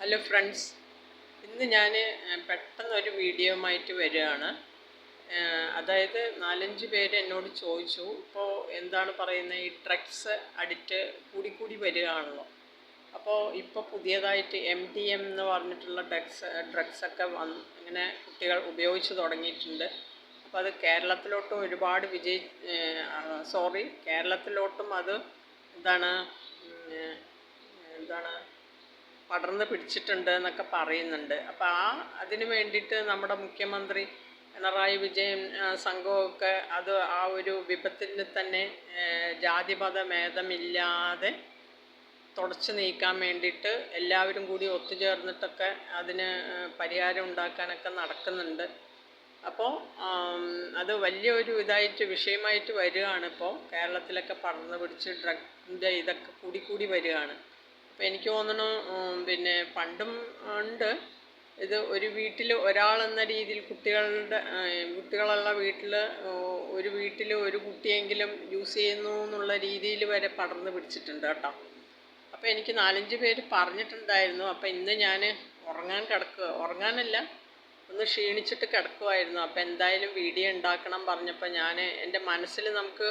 Hello friends ഇന്ന് ഞാൻ പെട്ടെന്നൊരു വീഡിയോയുമായിട്ട് വരികയാണ്. അതായത് നാലഞ്ച് പേര് എന്നോട് ചോദിച്ചു ഇപ്പോൾ എന്താണ് പറയുന്നത് ഈ ഡ്രഗ്സ് അഡിക്റ്റ് കൂടിക്കൂടി വരികയാണല്ലോ. അപ്പോൾ ഇപ്പോൾ പുതിയതായിട്ട് എം ഡി എം എന്ന് പറഞ്ഞിട്ടുള്ള ഡ്രഗ്സ് ഡ്രഗ്സൊക്കെ വന്ന് ഇങ്ങനെ കുട്ടികൾ ഉപയോഗിച്ച് തുടങ്ങിയിട്ടുണ്ട്. അപ്പോൾ അത് കേരളത്തിലോട്ടും ഒരുപാട് വിജയി സോറി കേരളത്തിലോട്ടും അത് എന്താണ് എന്താണ് പടർന്ന് പിടിച്ചിട്ടുണ്ട് എന്നൊക്കെ പറയുന്നുണ്ട്. അപ്പോൾ ആ അതിന് വേണ്ടിയിട്ട് നമ്മുടെ മുഖ്യമന്ത്രി പിണറായി വിജയൻ സംഘമൊക്കെ അത് ആ ഒരു വിപത്തിൽ തന്നെ ജാതിമത ഭേദമില്ലാതെ തുടച്ചു നീക്കാൻ വേണ്ടിയിട്ട് എല്ലാവരും കൂടി ഒത്തുചേർന്നിട്ടൊക്കെ അതിന് പരിഹാരം ഉണ്ടാക്കാനൊക്കെ നടക്കുന്നുണ്ട്. അപ്പോൾ അത് വലിയൊരു ഇതായിട്ട് വിഷയമായിട്ട് വരികയാണ് ഇപ്പോൾ കേരളത്തിലൊക്കെ പടർന്നു പിടിച്ച് ഡ്രഗിന്റെ ഇതൊക്കെ കൂടി കൂടി വരികയാണ്. അപ്പോൾ എനിക്ക് തോന്നുന്നു പിന്നെ പണ്ടും ഉണ്ട്. ഇത് ഒരു വീട്ടിൽ ഒരാളെന്ന രീതിയിൽ കുട്ടികളുടെ കുട്ടികളുള്ള വീട്ടിൽ ഒരു വീട്ടിൽ ഒരു കുട്ടിയെങ്കിലും യൂസ് ചെയ്യുന്നു എന്നുള്ള രീതിയിൽ വരെ പടർന്നു പിടിച്ചിട്ടുണ്ട് കേട്ടോ. അപ്പോൾ എനിക്ക് നാലഞ്ച് പേര് പറഞ്ഞിട്ടുണ്ടായിരുന്നു. അപ്പോൾ ഇന്ന് ഞാൻ ഉറങ്ങാൻ കിടക്കുക ഉറങ്ങാനല്ല ഒന്ന് ക്ഷീണിച്ചിട്ട് കിടക്കുമായിരുന്നു അപ്പോൾ എന്തായാലും വീഡിയോ ഉണ്ടാക്കണം പറഞ്ഞപ്പോൾ ഞാൻ എന്റെ മനസ്സിൽ നമുക്ക്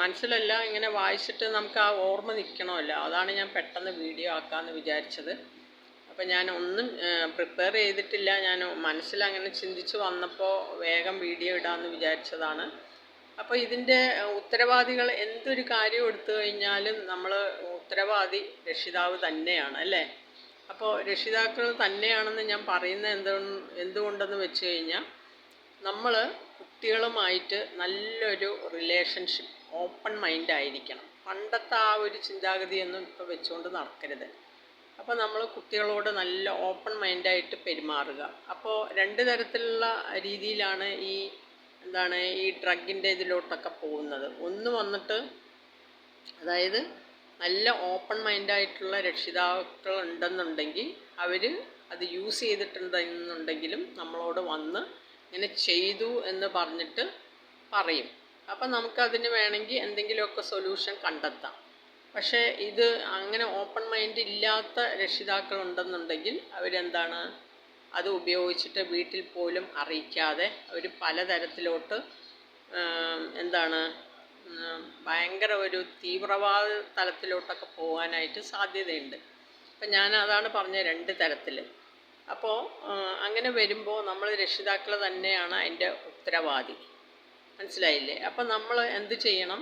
മനസ്സിലല്ല ഇങ്ങനെ വായിച്ചിട്ട് നമുക്ക് ആ ഓർമ്മ നിൽക്കണമല്ലോ. അതാണ് ഞാൻ പെട്ടെന്ന് വീഡിയോ ആക്കാമെന്ന് വിചാരിച്ചത്. അപ്പം ഞാൻ ഒന്നും പ്രിപ്പയർ ചെയ്തിട്ടില്ല. ഞാൻ മനസ്സിലങ്ങനെ ചിന്തിച്ച് വന്നപ്പോൾ വേഗം വീഡിയോ ഇടാമെന്ന് വിചാരിച്ചതാണ്. അപ്പോൾ ഇതിന്റെ ഉത്തരവാദികൾ എന്തൊരു കാര്യം എടുത്തു കഴിഞ്ഞാലും നമ്മൾ ഉത്തരവാദി രക്ഷിതാവ് തന്നെയാണ് അല്ലേ? അപ്പോൾ രക്ഷിതാക്കൾ തന്നെയാണെന്ന് ഞാൻ പറയുന്നത് എന്ത് എന്തുകൊണ്ടെന്ന് വെച്ച് കഴിഞ്ഞാൽ നമ്മൾ കുട്ടികളുമായിട്ട് നല്ലൊരു റിലേഷൻഷിപ്പ് ഓപ്പൺ മൈൻഡ് ആയിരിക്കണം. പണ്ടത്തെ ആ ഒരു ചിന്താഗതിയൊന്നും ഇപ്പോൾ വെച്ചുകൊണ്ട് നടക്കരുത്. അപ്പോൾ നമ്മൾ കുട്ടികളോട് നല്ല ഓപ്പൺ മൈൻഡായിട്ട് പെരുമാറുക. അപ്പോൾ രണ്ട് തരത്തിലുള്ള രീതിയിലാണ് ഈ എന്താണ് ഈ ഡ്രഗിന്റെ ഇതിലോട്ടൊക്കെ പോകുന്നത്. ഒന്ന് വന്നിട്ട് അതായത് നല്ല ഓപ്പൺ മൈൻഡായിട്ടുള്ള രക്ഷിതാക്കൾ ഉണ്ടെന്നുണ്ടെങ്കിൽ അവർ അത് യൂസ് ചെയ്തിട്ടുണ്ടെന്നുണ്ടെങ്കിലും നമ്മളോട് വന്ന് ഇങ്ങനെ ചെയ്തു എന്ന് പറഞ്ഞിട്ട് പറയും. അപ്പം നമുക്കതിന് വേണമെങ്കിൽ എന്തെങ്കിലുമൊക്കെ സൊല്യൂഷൻ കണ്ടെത്താം. പക്ഷേ ഇത് അങ്ങനെ ഓപ്പൺ മൈൻഡ് ഇല്ലാത്ത രക്ഷിതാക്കൾ ഉണ്ടെന്നുണ്ടെങ്കിൽ അവരെന്താണ്? അത് ഉപയോഗിച്ചിട്ട് വീട്ടിൽ പോലും അറിയിക്കാതെ അവർ പലതരത്തിലോട്ട് എന്താണ് ഭയങ്കര ഒരു തീവ്രവാദ തലത്തിലോട്ടൊക്കെ പോകാനായിട്ട് സാധ്യതയുണ്ട്. അപ്പം ഞാൻ അതാണ് പറഞ്ഞത് രണ്ട് തരത്തിൽ അപ്പോൾ അങ്ങനെ വരുമ്പോൾ നമ്മൾ രക്ഷിതാക്കൾ തന്നെയാണ് അതിന്റെ ഉത്തരവാദി. മനസ്സിലായില്ലേ? അപ്പം നമ്മൾ എന്ത് ചെയ്യണം?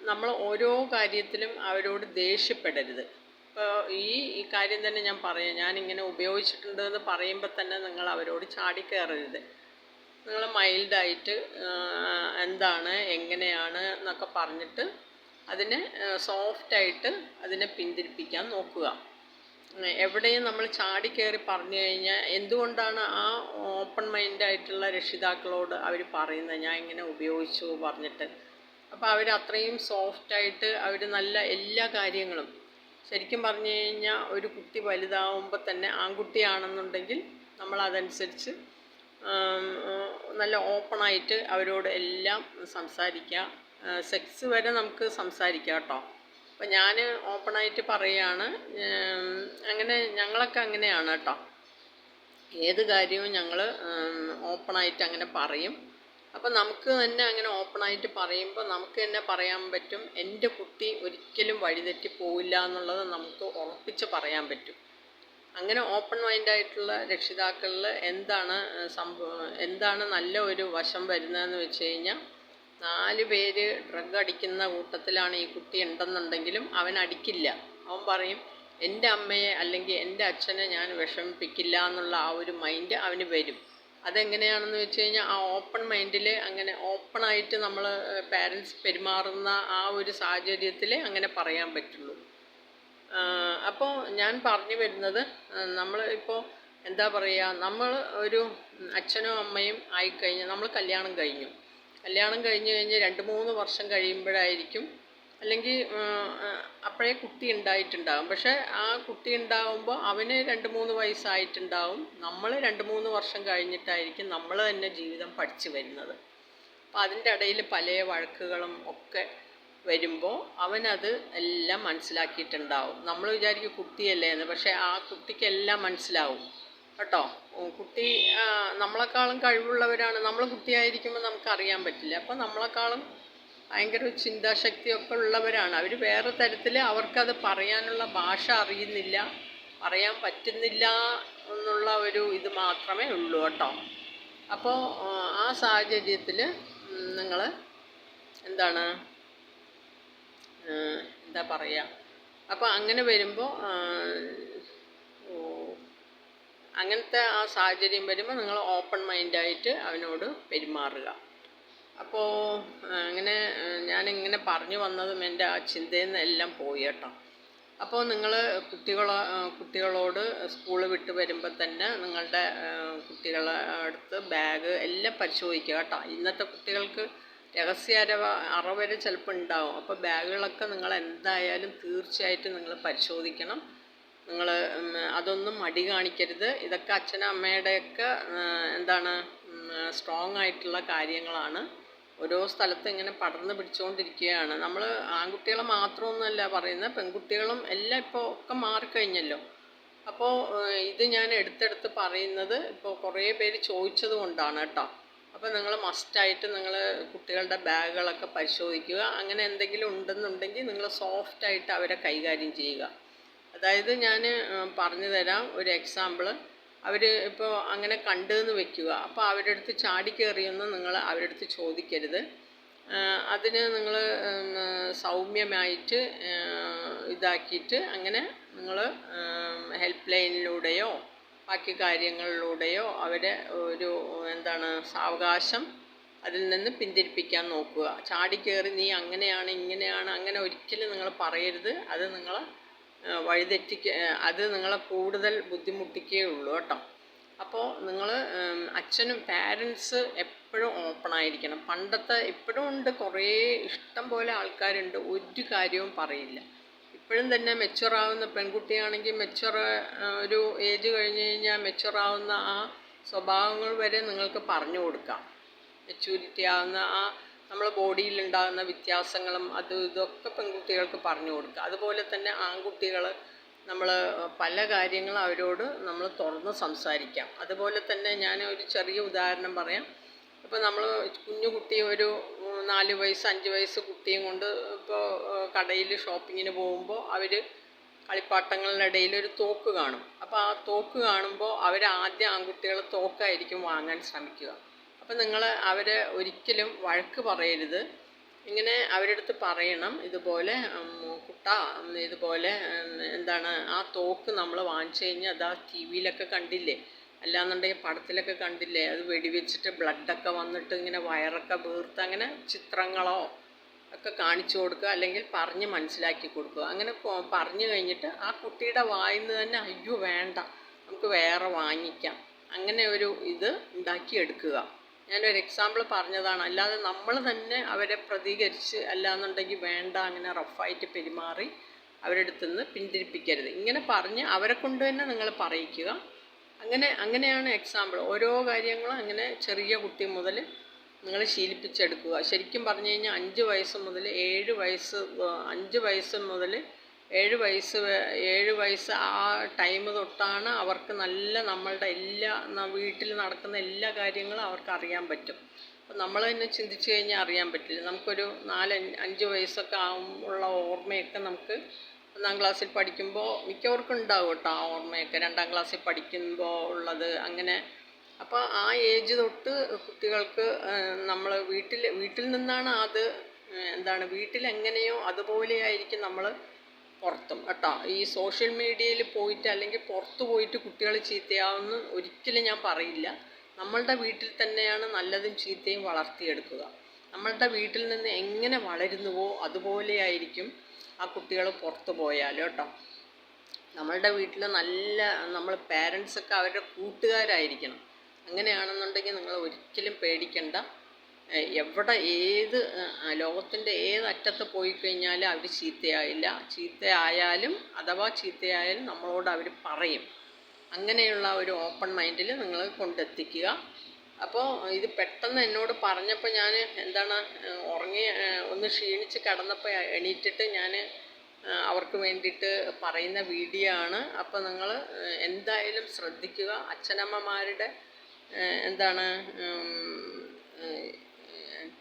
നമ്മൾ ഓരോ കാര്യത്തിലും അവരോട് ദേഷ്യപ്പെടരുത്. ഇപ്പോൾ ഈ ഈ കാര്യം തന്നെ ഞാൻ പറയാം. ഞാനിങ്ങനെ ഉപയോഗിച്ചിട്ടുണ്ട് എന്ന് പറയുമ്പോൾ തന്നെ നിങ്ങൾ അവരോട് ചാടിക്കയറരുത് നിങ്ങൾ മൈൽഡായിട്ട് എന്താണ് എങ്ങനെയാണ് എന്നൊക്കെ പറഞ്ഞിട്ട് അതിനെ സോഫ്റ്റായിട്ട് അതിനെ പിന്തിരിപ്പിക്കാൻ നോക്കുക. എവിടെയും നമ്മൾ ചാടിക്കയറി പറഞ്ഞു കഴിഞ്ഞാൽ എന്തുകൊണ്ടാണ് ആ ഓപ്പൺ മൈൻഡായിട്ടുള്ള രക്ഷിതാക്കളോട് അവർ പറയുന്നത്? ഞാൻ ഇങ്ങനെ ഉപയോഗിച്ചു പറഞ്ഞിട്ട്. അപ്പോൾ അവർ അത്രയും സോഫ്റ്റായിട്ട് അവർ നല്ല എല്ലാ കാര്യങ്ങളും ശരിക്കും പറഞ്ഞു കഴിഞ്ഞാൽ ഒരു കുട്ടി വലുതാവുമ്പോൾ തന്നെ ആൺകുട്ടിയാണെന്നുണ്ടെങ്കിൽ നമ്മൾ അതനുസരിച്ച് നല്ല ഓപ്പണായിട്ട് അവരോട് എല്ലാം സംസാരിക്കുക. സെക്സ് വരെ നമുക്ക് സംസാരിക്കാം കേട്ടോ. അപ്പം ഞാൻ ഓപ്പണായിട്ട് പറയുകയാണ് അങ്ങനെ ഞങ്ങളൊക്കെ അങ്ങനെയാണ് കേട്ടോ. ഏത് കാര്യവും ഞങ്ങൾ ഓപ്പണായിട്ട് അങ്ങനെ പറയും. അപ്പം നമുക്ക് തന്നെ അങ്ങനെ ഓപ്പണായിട്ട് പറയുമ്പോൾ നമുക്ക് തന്നെ പറയാൻ പറ്റും എന്റെ കുട്ടി ഒരിക്കലും വഴിതെറ്റി പോവില്ല എന്നുള്ളത് നമുക്ക് ഉറപ്പിച്ച് പറയാൻ പറ്റും. അങ്ങനെ ഓപ്പൺ മൈൻഡായിട്ടുള്ള രക്ഷിതാക്കളിൽ എന്താണ് സംഭവം എന്താണ് നല്ല ഒരു വശം വരുന്നതെന്ന് വെച്ച് കഴിഞ്ഞാൽ നാല് പേര് ഡ്രഗ് അടിക്കുന്ന കൂട്ടത്തിലാണ് ഈ കുട്ടി ഉണ്ടെന്നുണ്ടെങ്കിലും അവൻ അടിക്കില്ല. അവൻ പറയും എന്റെ അമ്മയെ അല്ലെങ്കിൽ എന്റെ അച്ഛനെ ഞാൻ വിഷമിപ്പിക്കില്ല എന്നുള്ള ആ ഒരു മൈൻഡ് അവന് വരും. അതെങ്ങനെയാണെന്ന് വെച്ച് കഴിഞ്ഞാൽ ആ ഓപ്പൺ മൈൻഡിൽ അങ്ങനെ ഓപ്പണായിട്ട് നമ്മൾ പാരൻസ് പെരുമാറുന്ന ആ ഒരു സാഹചര്യത്തിൽ അങ്ങനെ പറയാൻ പറ്റുള്ളൂ. അപ്പോൾ ഞാൻ പറഞ്ഞു വരുന്നത് നമ്മൾ ഇപ്പോൾ എന്താ പറയുക നമ്മൾ ഒരു അച്ഛനും അമ്മയും ആയിക്കഴിഞ്ഞാൽ നമ്മൾ കല്യാണം കഴിഞ്ഞു. കല്യാണം കഴിഞ്ഞ് കഴിഞ്ഞ് രണ്ട് മൂന്ന് വർഷം കഴിയുമ്പോഴായിരിക്കും അല്ലെങ്കിൽ അപ്പോഴേ കുട്ടി ഉണ്ടായിട്ടുണ്ടാകും പക്ഷേ ആ കുട്ടി ഉണ്ടാകുമ്പോൾ അവന് രണ്ട് മൂന്ന് വയസ്സായിട്ടുണ്ടാവും. നമ്മൾ രണ്ട് മൂന്ന് വർഷം കഴിഞ്ഞിട്ടായിരിക്കും നമ്മൾ തന്നെ ജീവിതം പഠിച്ചു വരുന്നത്. അപ്പോൾ അതിന്റെ ഇടയിൽ പല വഴക്കുകളും ഒക്കെ വരുമ്പോൾ അവനത് എല്ലാം മനസ്സിലാക്കിയിട്ടുണ്ടാവും. നമ്മൾ വിചാരിക്കും കുട്ടിയല്ലേ എന്ന്. പക്ഷേ ആ കുട്ടിക്കെല്ലാം മനസ്സിലാവും. കേട്ടോ. കുട്ടി നമ്മളെക്കാളും കഴിവുള്ളവരാണ്. നമ്മൾ കുട്ടിയായിരിക്കുമ്പോൾ നമുക്കറിയാൻ പറ്റില്ല. അപ്പോൾ നമ്മളെക്കാളും ഭയങ്കര ചിന്താശക്തിയൊക്കെ ഉള്ളവരാണ്. അവർ വേറെ തരത്തിൽ അവർക്കത് പറയാനുള്ള ഭാഷ അറിയുന്നില്ല പറയാൻ പറ്റുന്നില്ല എന്നുള്ള ഒരു ഇത് മാത്രമേ ഉള്ളൂ കേട്ടോ. അപ്പോൾ ആ സാഹചര്യത്തിൽ നിങ്ങൾ എന്താണ് എന്താ പറയുക അപ്പോൾ അങ്ങനെ വരുമ്പോൾ അങ്ങനത്തെ ആ സാഹചര്യം വരുമ്പോൾ നിങ്ങൾ ഓപ്പൺ മൈൻഡായിട്ട് അവനോട് പെരുമാറുക. അപ്പോൾ അങ്ങനെ ഞാനിങ്ങനെ പറഞ്ഞു വന്നതും എന്റെ ആ ചിന്തയിൽ നിന്ന് എല്ലാം പോയി കേട്ടോ. അപ്പോൾ നിങ്ങൾ കുട്ടികളെ കുട്ടികളോട് സ്കൂൾ വിട്ട് വരുമ്പോൾ തന്നെ നിങ്ങളുടെ കുട്ടികളെ അടുത്ത് ബാഗ് എല്ലാം പരിശോധിക്കുക കേട്ടോ. ഇന്നത്തെ കുട്ടികൾക്ക് രഹസ്യ അരവ അറവരെ ചിലപ്പോൾ ഉണ്ടാവും. അപ്പോൾ ബാഗുകളൊക്കെ നിങ്ങൾ എന്തായാലും തീർച്ചയായിട്ടും നിങ്ങൾ പരിശോധിക്കണം. നിങ്ങൾ അതൊന്നും മടി കാണിക്കരുത്. ഇതൊക്കെ അച്ഛനും അമ്മയുടെയൊക്കെ എന്താണ് സ്ട്രോങ് ആയിട്ടുള്ള കാര്യങ്ങളാണ്. ഓരോ സ്ഥലത്ത് ഇങ്ങനെ പടർന്ന് പിടിച്ചുകൊണ്ടിരിക്കുകയാണ് നമ്മൾ ആൺകുട്ടികളെ മാത്രമൊന്നുമല്ല പറയുന്നത് പെൺകുട്ടികളും എല്ലാം ഇപ്പോൾ ഒക്കെ മാറിക്കഴിഞ്ഞല്ലോ. അപ്പോൾ ഇത് ഞാൻ എടുത്തെടുത്ത് പറയുന്നത് ഇപ്പോൾ കുറേ പേര് ചോദിച്ചത് കൊണ്ടാണ് കേട്ടോ. അപ്പോൾ നിങ്ങൾ മസ്റ്റായിട്ട് നിങ്ങൾ കുട്ടികളുടെ ബാഗുകളൊക്കെ പരിശോധിക്കുക. അങ്ങനെ എന്തെങ്കിലും ഉണ്ടെന്നുണ്ടെങ്കിൽ നിങ്ങൾ സോഫ്റ്റായിട്ട് അവരെ കൈകാര്യം ചെയ്യുക. അതായത് ഞാൻ പറഞ്ഞു തരാം ഒരു എക്സാമ്പിൾ അവർ ഇപ്പോൾ അങ്ങനെ കണ്ടെന്ന് വെക്കുക. അപ്പോൾ അവരുടെ അടുത്ത് ചാടി കയറിയൊന്നും നിങ്ങൾ അവരുടെ അടുത്ത് ചോദിക്കരുത് അതിന് നിങ്ങൾ സൗമ്യമായിട്ട് ഇതാക്കിയിട്ട് അങ്ങനെ നിങ്ങൾ ഹെൽപ്പ് ലൈനിലൂടെയോ ബാക്കി കാര്യങ്ങളിലൂടെയോ അവരെ ഒരു എന്താണ് സാവകാശം അതിൽ നിന്ന് പിന്തിരിപ്പിക്കാൻ നോക്കുക. ചാടിക്കയറി നീ അങ്ങനെയാണ് ഇങ്ങനെയാണ് അങ്ങനെ ഒരിക്കലും നിങ്ങൾ പറയരുത്. അത് നിങ്ങൾ വഴിതെറ്റിക്ക അത് നിങ്ങളെ കൂടുതൽ ബുദ്ധിമുട്ടിക്കേ ഉള്ളൂ കേട്ടോ. അപ്പോൾ നിങ്ങൾ അച്ഛനും പാരൻസ് എപ്പോഴും ഓപ്പൺ ആയിരിക്കണം. പണ്ടത്തെ ഇപ്പോഴും ഉണ്ട് കുറേ ഇഷ്ടം പോലെ ആൾക്കാരുണ്ട് ഒരു കാര്യവും പറയില്ല. ഇപ്പോഴും തന്നെ മെച്ചുറാവുന്ന പെൺകുട്ടിയാണെങ്കിൽ മെച്ചുറ ഒരു ഏജ് കഴിഞ്ഞ് കഴിഞ്ഞാൽ മെച്ചുറാവുന്ന ആ സ്വഭാവങ്ങൾ വരെ നിങ്ങൾക്ക് പറഞ്ഞു കൊടുക്കാം. മെച്ചൂരിറ്റി ആവുന്ന ആ നമ്മളെ ബോഡിയിലുണ്ടാകുന്ന വ്യത്യാസങ്ങളും അതും ഇതൊക്കെ പെൺകുട്ടികൾക്ക് പറഞ്ഞു കൊടുക്കുക. അതുപോലെ തന്നെ ആൺകുട്ടികൾ നമ്മൾ പല കാര്യങ്ങളും അവരോട് നമ്മൾ തുറന്ന് സംസാരിക്കാം. അതുപോലെ തന്നെ ഞാൻ ഒരു ചെറിയ ഉദാഹരണം പറയാം. ഇപ്പോൾ നമ്മൾ കുഞ്ഞു കുട്ടി ഒരു നാല് വയസ്സ് അഞ്ച് വയസ്സ് കുട്ടിയും കൊണ്ട് ഇപ്പോൾ കടയിൽ ഷോപ്പിങ്ങിന് പോകുമ്പോൾ അവർ കളിപ്പാട്ടങ്ങളുടെ ഇടയിൽ ഒരു തോക്ക് കാണും. അപ്പോൾ ആ തോക്ക് കാണുമ്പോൾ അവർ ആദ്യം ആൺകുട്ടികൾ തോക്കായിരിക്കും വാങ്ങാൻ ശ്രമിക്കുക. അപ്പം നിങ്ങൾ അവർ ഒരിക്കലും വഴക്ക് പറയരുത്. ഇങ്ങനെ അവരുടെ അടുത്ത് പറയണം. ഇതുപോലെ കുട്ട കുട്ടാ ഇതുപോലെ എന്താണ് ആ തോക്ക് നമ്മൾ വാങ്ങിച്ചു കഴിഞ്ഞാൽ അത് ആ ടി വിയിലൊക്കെ കണ്ടില്ലേ? അല്ലാന്നുണ്ടെങ്കിൽ പടത്തിലൊക്കെ കണ്ടില്ലേ? അത് വെടിവെച്ചിട്ട് ബ്ലഡൊക്കെ വന്നിട്ട് ഇങ്ങനെ വയറൊക്കെ വീർത്ത് അങ്ങനെ ചിത്രങ്ങളോ ഒക്കെ കാണിച്ചു കൊടുക്കുക അല്ലെങ്കിൽ പറഞ്ഞ് മനസ്സിലാക്കി കൊടുക്കുക. അങ്ങനെ പറഞ്ഞു കഴിഞ്ഞിട്ട് ആ കുട്ടിയുടെ വായിൽ നിന്ന് തന്നെ അയ്യോ വേണ്ട നമുക്ക് വേറെ വാങ്ങിക്കാം. അങ്ങനെ ഒരു ഇത് ഉണ്ടാക്കിയെടുക്കുക. ഞാനൊരു എക്സാമ്പിൾ പറഞ്ഞതാണ്. അല്ലാതെ നമ്മൾ തന്നെ അവരെ പ്രതികരിച്ച് അല്ലാന്നുണ്ടെങ്കിൽ വേണ്ട അങ്ങനെ റഫായിട്ട് പെരുമാറി അവരുടെ അടുത്ത് നിന്ന് പിന്തിരിപ്പിക്കരുത്. ഇങ്ങനെ പറഞ്ഞ് അവരെ കൊണ്ട് തന്നെ നിങ്ങൾ പറയിക്കുക. അങ്ങനെ അങ്ങനെയാണ് എക്സാമ്പിൾ ഓരോ കാര്യങ്ങളും അങ്ങനെ ചെറിയ കുട്ടി മുതൽ നിങ്ങൾ ശീലിപ്പിച്ചെടുക്കുക. ശരിക്കും പറഞ്ഞു കഴിഞ്ഞാൽ അഞ്ച് വയസ്സ് മുതൽ ഏഴ് വയസ്സ് അഞ്ച് വയസ്സ് മുതൽ ഏഴ് വയസ്സ് ഏഴ് വയസ്സ് ആ ടൈം തൊട്ടാണ് അവർക്ക് നല്ല നമ്മളുടെ എല്ലാ വീട്ടിൽ നടക്കുന്ന എല്ലാ കാര്യങ്ങളും അവർക്ക് അറിയാൻ പറ്റും. അപ്പം നമ്മൾ തന്നെ ചിന്തിച്ചു കഴിഞ്ഞാൽ അറിയാൻ പറ്റില്ല. നമുക്കൊരു നാല് അഞ്ച് വയസ്സൊക്കെ ആകുമ്പോൾ ഓർമ്മയൊക്കെ നമുക്ക് ഒന്നാം ക്ലാസ്സിൽ പഠിക്കുമ്പോൾ മിക്കവർക്കും ഉണ്ടാവും കേട്ടോ ആ ഓർമ്മയൊക്കെ. രണ്ടാം ക്ലാസ്സിൽ പഠിക്കുമ്പോൾ ഉള്ളത് അങ്ങനെ. അപ്പോൾ ആ ഏജ് തൊട്ട് കുട്ടികൾക്ക് നമ്മൾ വീട്ടിൽ വീട്ടിൽ നിന്നാണ് അത് എന്താണ് വീട്ടിൽ എങ്ങനെയോ അതുപോലെയായിരിക്കും നമ്മൾ പുറത്തും കേട്ടോ. ഈ സോഷ്യൽ മീഡിയയിൽ പോയിട്ട് അല്ലെങ്കിൽ പുറത്ത് പോയിട്ട് കുട്ടികൾ ചീത്തയാവുമെന്ന് ഒരിക്കലും ഞാൻ പറയില്ല. നമ്മളുടെ വീട്ടിൽ തന്നെയാണ് നല്ലതും ചീത്തയും വളർത്തിയെടുക്കുക. നമ്മളുടെ വീട്ടിൽ നിന്ന് എങ്ങനെ വളരുന്നുവോ അതുപോലെയായിരിക്കും ആ കുട്ടികൾ പുറത്ത് പോയാൽ കേട്ടോ. നമ്മളുടെ വീട്ടിൽ നല്ല നമ്മൾ പാരൻസൊക്കെ അവരുടെ കൂട്ടുകാരായിരിക്കണം. അങ്ങനെയാണെന്നുണ്ടെങ്കിൽ നിങ്ങൾ ഒരിക്കലും പേടിക്കണ്ട. എവിടെ ഏത് ലോകത്തിന്റെ ഏത് അറ്റത്ത് പോയി കഴിഞ്ഞാലും അവർ ചീത്തയായില്ല. ചീത്തയായാലും അഥവാ ചീത്തയായാലും നമ്മളോട് അവർ പറയും. അങ്ങനെയുള്ള ഒരു ഓപ്പൺ മൈൻഡിൽ നിങ്ങൾ കൊണ്ടെത്തിക്കുക. അപ്പോൾ ഇത് പെട്ടെന്ന് എന്നോട് പറഞ്ഞപ്പോൾ ഞാൻ എന്താണ് ഉറങ്ങി ഒന്ന് ക്ഷീണിച്ച് കിടന്നപ്പോൾ എണീറ്റിട്ട് ഞാൻ അവർക്ക് വേണ്ടിയിട്ട് പറയുന്ന വീഡിയോ ആണ്. അപ്പോൾ നിങ്ങൾ എന്തായാലും ശ്രദ്ധിക്കുക. അച്ഛനമ്മമാരുടെ എന്താണ്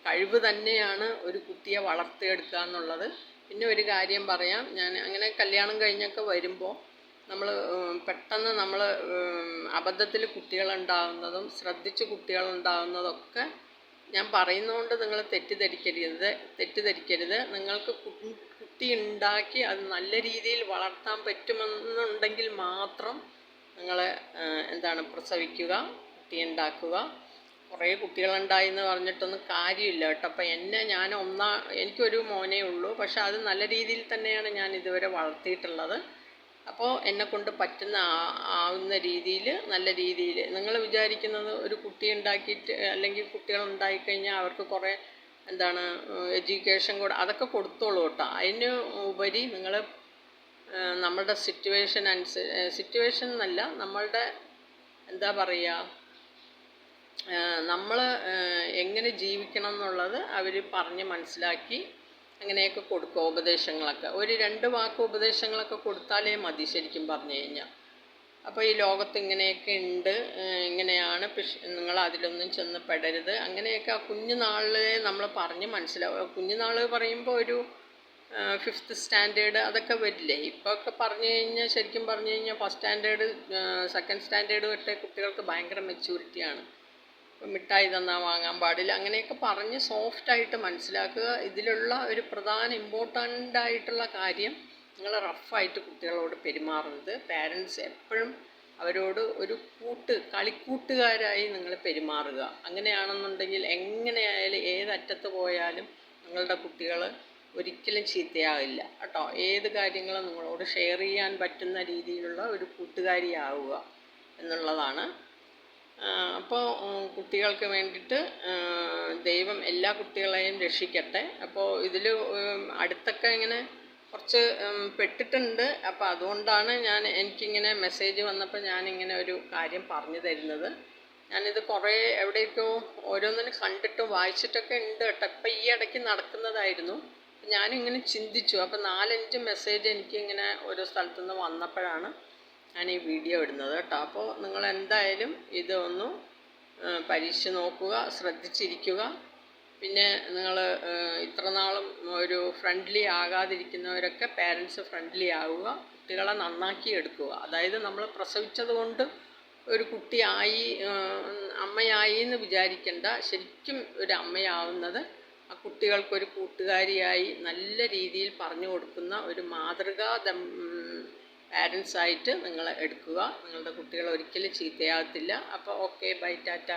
കഴിവ് തന്നെയാണ് ഒരു കുട്ടിയെ വളർത്തിയെടുക്കുക എന്നുള്ളത്. പിന്നെ ഒരു കാര്യം പറയാം. ഞാൻ അങ്ങനെ കല്യാണം കഴിഞ്ഞൊക്കെ വരുമ്പോൾ നമ്മൾ പെട്ടെന്ന് നമ്മൾ അബദ്ധത്തിൽ കുട്ടികളുണ്ടാകുന്നതും ശ്രദ്ധിച്ച് കുട്ടികളുണ്ടാകുന്നതൊക്കെ ഞാൻ പറയുന്നതുകൊണ്ട് നിങ്ങൾ തെറ്റിദ്ധരിക്കരുത് തെറ്റിദ്ധരിക്കരുത്. നിങ്ങൾക്ക് കുട്ടി ഉണ്ടാക്കി അത് നല്ല രീതിയിൽ വളർത്താൻ പറ്റുമെന്നുണ്ടെങ്കിൽ മാത്രം നിങ്ങൾ എന്താണ് പ്രസവിക്കുക കുട്ടി ഉണ്ടാക്കുക കുറേ കുട്ടികളുണ്ടായി എന്ന് പറഞ്ഞിട്ടൊന്നും കാര്യമില്ല കേട്ടോ. അപ്പം എന്നെ ഞാൻ ഒന്നാ എനിക്കൊരു മോനേ ഉള്ളൂ. പക്ഷെ അത് നല്ല രീതിയിൽ തന്നെയാണ് ഞാൻ ഇതുവരെ വളർത്തിയിട്ടുള്ളത്. അപ്പോൾ എന്നെ കൊണ്ട് പറ്റുന്ന ആവുന്ന രീതിയിൽ നല്ല രീതിയിൽ നിങ്ങൾ വിചാരിക്കുന്നത് ഒരു കുട്ടി ഉണ്ടാക്കിയിട്ട് അല്ലെങ്കിൽ കുട്ടികൾ ഉണ്ടായിക്കഴിഞ്ഞാൽ അവർക്ക് കുറേ എന്താണ് എഡ്യൂക്കേഷൻ കൂടെ അതൊക്കെ കൊടുത്തോളൂ കേട്ടോ. അതിന് ഉപരി നിങ്ങൾ നമ്മളുടെ സിറ്റുവേഷൻ അനുസരിച്ച് സിറ്റുവേഷൻ എന്നല്ല നമ്മളുടെ എന്താ പറയുക നമ്മൾ എങ്ങനെ ജീവിക്കണം എന്നുള്ളത് അവർ പറഞ്ഞ് മനസ്സിലാക്കി അങ്ങനെയൊക്കെ കൊടുക്കുക ഉപദേശങ്ങളൊക്കെ. ഒരു രണ്ട് വാക്ക് ഉപദേശങ്ങളൊക്കെ കൊടുത്താലേ മതി ശരിക്കും പറഞ്ഞു കഴിഞ്ഞാൽ അപ്പോൾ ഈ ലോകത്ത് ഇങ്ങനെയൊക്കെ ഉണ്ട് ഇങ്ങനെയാണ് പക്ഷെ നിങ്ങൾ അതിലൊന്നും ചെന്ന് പെടരുത്. അങ്ങനെയൊക്കെ ആ കുഞ്ഞുനാളിലെ നമ്മൾ പറഞ്ഞ് മനസ്സിലാവും കുഞ്ഞുനാൾ പറയുമ്പോൾ ഒരു ഫിഫ്ത്ത് സ്റ്റാൻഡേർഡ് അതൊക്കെ വരില്ലേ? ഇപ്പോൾ ഒക്കെ പറഞ്ഞു കഴിഞ്ഞാൽ ശരിക്കും പറഞ്ഞു കഴിഞ്ഞാൽ ഫസ്റ്റ് സ്റ്റാൻഡേർഡ് സെക്കൻഡ് സ്റ്റാൻഡേർഡ് തൊട്ടേ കുട്ടികൾക്ക് ഭയങ്കര മെച്യൂരിറ്റിയാണ് മിഠായി തന്നാൽ വാങ്ങാൻ പാടില്ല. അങ്ങനെയൊക്കെ പറഞ്ഞ് സോഫ്റ്റായിട്ട് മനസ്സിലാക്കുക. ഇതിലുള്ള ഒരു പ്രധാന ഇമ്പോർട്ടന്റ് ആയിട്ടുള്ള കാര്യം നിങ്ങൾ റഫായിട്ട് കുട്ടികളോട് പെരുമാറരുത്. പാരൻസ് എപ്പോഴും അവരോട് ഒരു കൂട്ട് കളിക്കൂട്ടുകാരായി നിങ്ങൾ പെരുമാറുക. അങ്ങനെയാണെന്നുണ്ടെങ്കിൽ എങ്ങനെയായാലും ഏതറ്റത്ത് പോയാലും നിങ്ങളുടെ കുട്ടികൾ ഒരിക്കലും ചീത്തയാകില്ല കേട്ടോ. ഏത് കാര്യങ്ങളും നിങ്ങളോട് ഷെയർ ചെയ്യാൻ പറ്റുന്ന രീതിയിലുള്ള ഒരു കൂട്ടുകാരിയാവുക എന്നുള്ളതാണ് അപ്പോൾ കുട്ടികൾക്ക് വേണ്ടിയിട്ട് ദൈവം എല്ലാ കുട്ടികളെയും രക്ഷിക്കട്ടെ. അപ്പോൾ ഇതിൽ അടുത്തൊക്കെ ഇങ്ങനെ കുറച്ച് പെട്ടിട്ടുണ്ട്. അപ്പോൾ അതുകൊണ്ടാണ് ഞാൻ എനിക്കിങ്ങനെ മെസ്സേജ് വന്നപ്പോൾ ഞാനിങ്ങനെ ഒരു കാര്യം പറഞ്ഞു തരുന്നത്. ഞാനിത് കുറേ എവിടെയൊക്കെയോ ഓരോന്നിനും കണ്ടിട്ട് വായിച്ചിട്ടൊക്കെ ഉണ്ട് കേട്ടോ. ഇപ്പം ഈ ഇടയ്ക്ക് നടക്കുന്നതായിരുന്നു. ഞാനിങ്ങനെ ചിന്തിച്ചു. അപ്പോൾ നാലഞ്ച് മെസ്സേജ് എനിക്കിങ്ങനെ ഓരോ സ്ഥലത്തു നിന്ന് വന്നപ്പോഴാണ് ഞാൻ ഈ വീഡിയോ ഇടുന്നത് കേട്ടോ. അപ്പോൾ നിങ്ങൾ എന്തായാലും ഇതൊന്ന് പരീക്ഷ നോക്കുക ശ്രദ്ധിച്ചിരിക്കുക. പിന്നെ നിങ്ങൾ ഇത്ര നാളും ഒരു ഫ്രണ്ട്ലി ആകാതിരിക്കുന്നവരൊക്കെ പാരൻസ് ഫ്രണ്ട്ലി ആവുക കുട്ടികളെ നന്നാക്കി എടുക്കുക. അതായത് നമ്മൾ പ്രസവിച്ചത് കൊണ്ട് ഒരു കുട്ടിയായി അമ്മയായി എന്ന് വിചാരിക്കേണ്ട. ശരിക്കും ഒരു അമ്മയാവുന്നത് ആ കുട്ടികൾക്കൊരു കൂട്ടുകാരിയായി നല്ല രീതിയിൽ പറഞ്ഞു കൊടുക്കുന്ന ഒരു മാതൃകാ ദം പാരൻസ് നിങ്ങൾ എടുക്കുക. നിങ്ങളുടെ കുട്ടികൾ ഒരിക്കലും ചീത്തയാകത്തില്ല. അപ്പോൾ ഓക്കെ ബൈ ടാറ്റ.